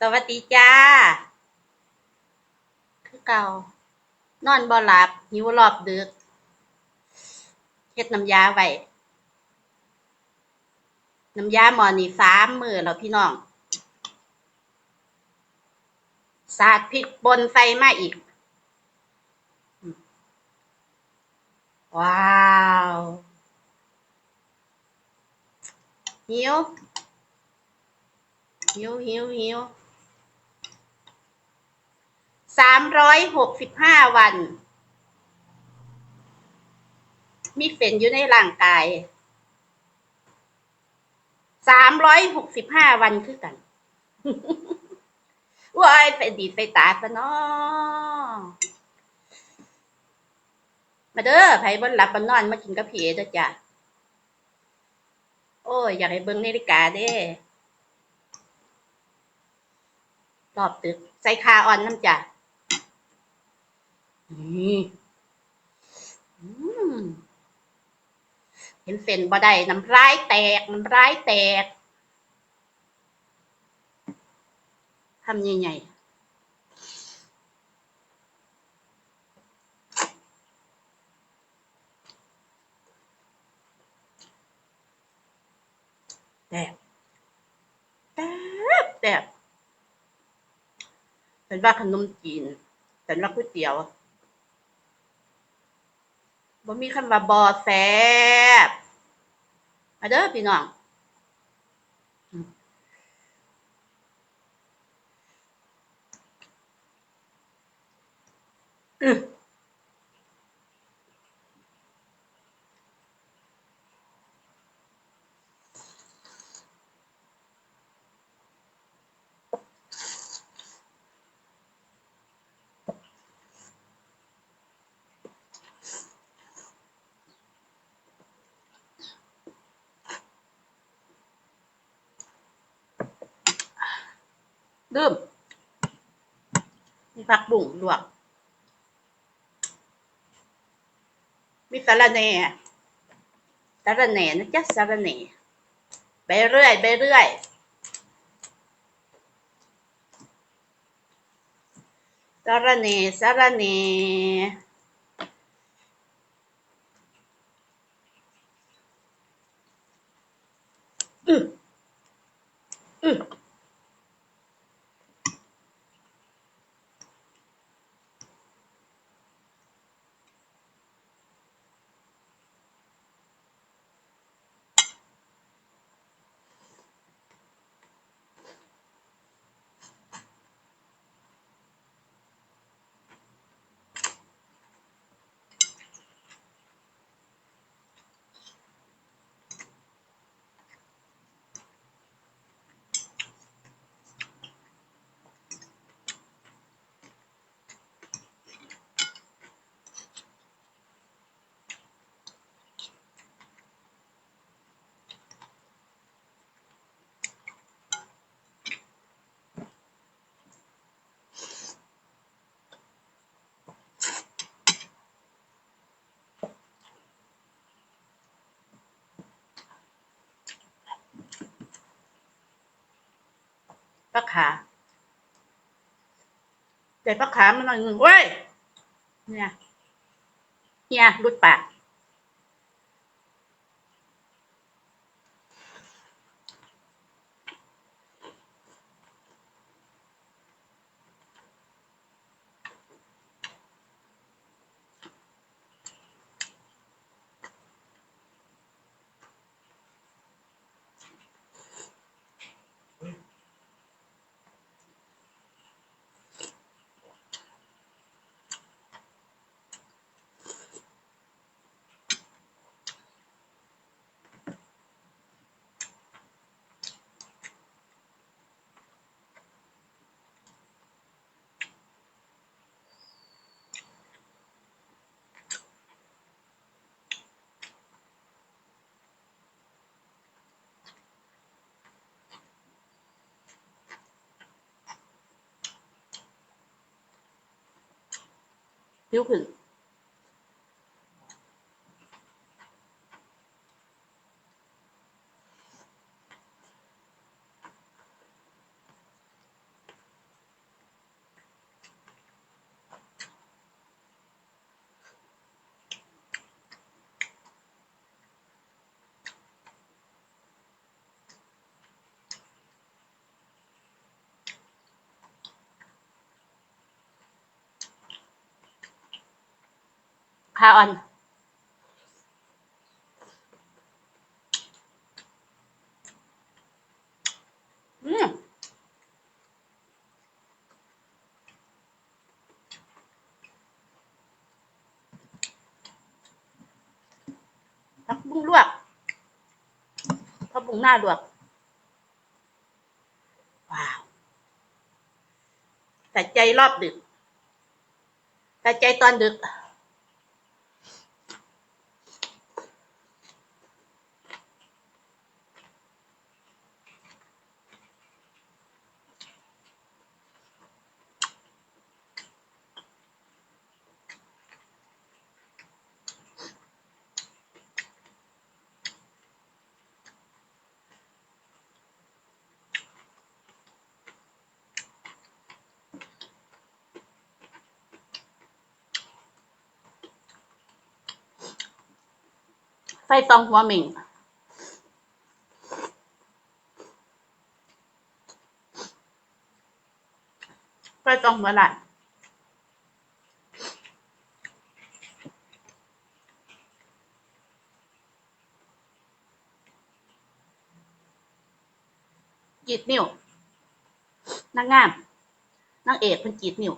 สวัสดีจ้า คือเก่า นอนบ่หลับ หิวรอบดึกเฮ็ดน้ำยาไว้น้ำยาหมอนี่สามมือแล้วพี่น้อง สาดพริกป่นใส่มาอีก ว้าวหิวหิวหิวหิว สามร้อยหกสิบห้าวัน มีเฟนอยู่ในร่างกายสามร้อยหกสิบห้าวันคือกันว้ายไปดีไปตาซะเนาะมาเด้อไผบนหลับบนนอนมากินกับพี่เอเด้อจ้ะ โอ้ย อยากให้เบิ่งนาฬิกาเด้รอบตึก ใส่คาออนน้ำจ้ะ นี่อืมเห็นเส้นบ่ได้น้ำลายแตก น้ำลายแตกทำยังไงแตกแตกแตกเป็นว่าขนมจีนเป็นว่าก๋วยเตี๋ยว บ่มีคำว่าบอแซบมาเด้อพี่น้องอือ อลืมมีผักบุ้งลวก มีสาระแหน่สาระแหน่นะจ๊ะสาระแหน่ไปเรื่อยไปเรื่อยสาระแหน่สาระแหน่อืออือ ผักขาแต่ปลาขามันหน่อยหนึ่งเว้ยเนี่ยเนี่ยรุดปาก ผิว ขึ้นข้าออนอืมผักบุ้งลวกผักบุ้งหน้าลวก ว้าวแต่ใจรอบดึกแต่ใจตอนดึก ไฟตองหัวเหม่งไฟตองหัวหลานจีดนิ้ว นางงาม นางเอกเป็นจีดนิ้ว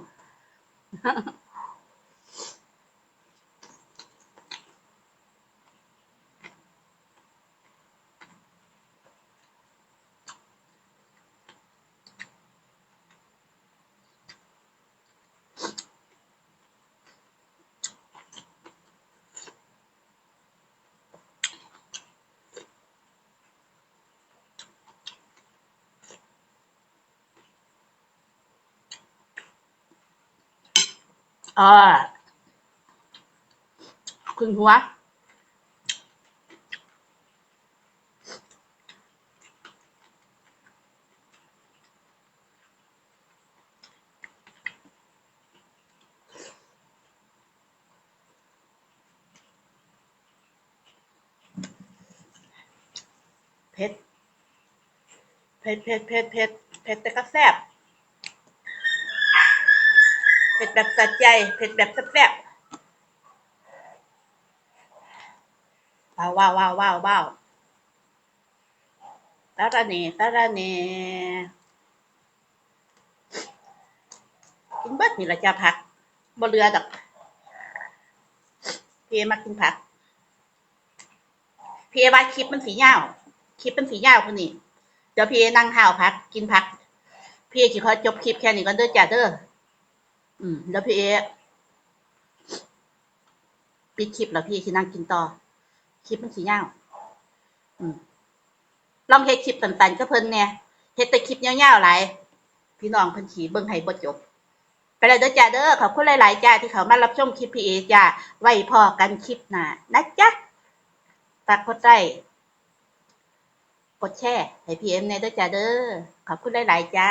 อ่าคุณหัวเผ็ดเผ็ดเผ็ดเผ็ดเผ็ดเผ็ดแต่ก็แซ่บ แบบสะใจ เผ็ดแบบแซ่บว้าวว้าวว้าวว้าวว้าวตาระเนตาระเนกินเบิดนี่ละจ้าผักบ่เรือดอกพี่เอมากินผักพี่เอว่าคลิปมันสียาวคลิปมันสียาวคนนี้เดี๋ยวพี่เอนั่งห่าวผักกินผัก พี่เอสิขอจบคลิปแค่นี้ก่อนเด้อจ้าเด้อ อืม แล้วพี่เอปิดคลิปแล้วพี่ที่นั่งกินต่อ คลิปมันสียาวอืมลองเฮ็ดคลิปตันๆก็เพิ่นเนี่ยเฮ็ดแต่คลิปยาวๆหลายพี่น้องเพิ่นขี่เบิ่งให้บ่จบ ไปแล้วเด้อจ้าเด้อขอบคุณหลายๆจ้าที่เขามารับชมคลิปพี่เอจ้าไว้พอกันคลิปหน้านะจ๊ะฝากกดไลค์กดแชร์ให้พี่เอ็มเนี่ยเด้อจ้าเด้อขอบคุณหลายๆจ้า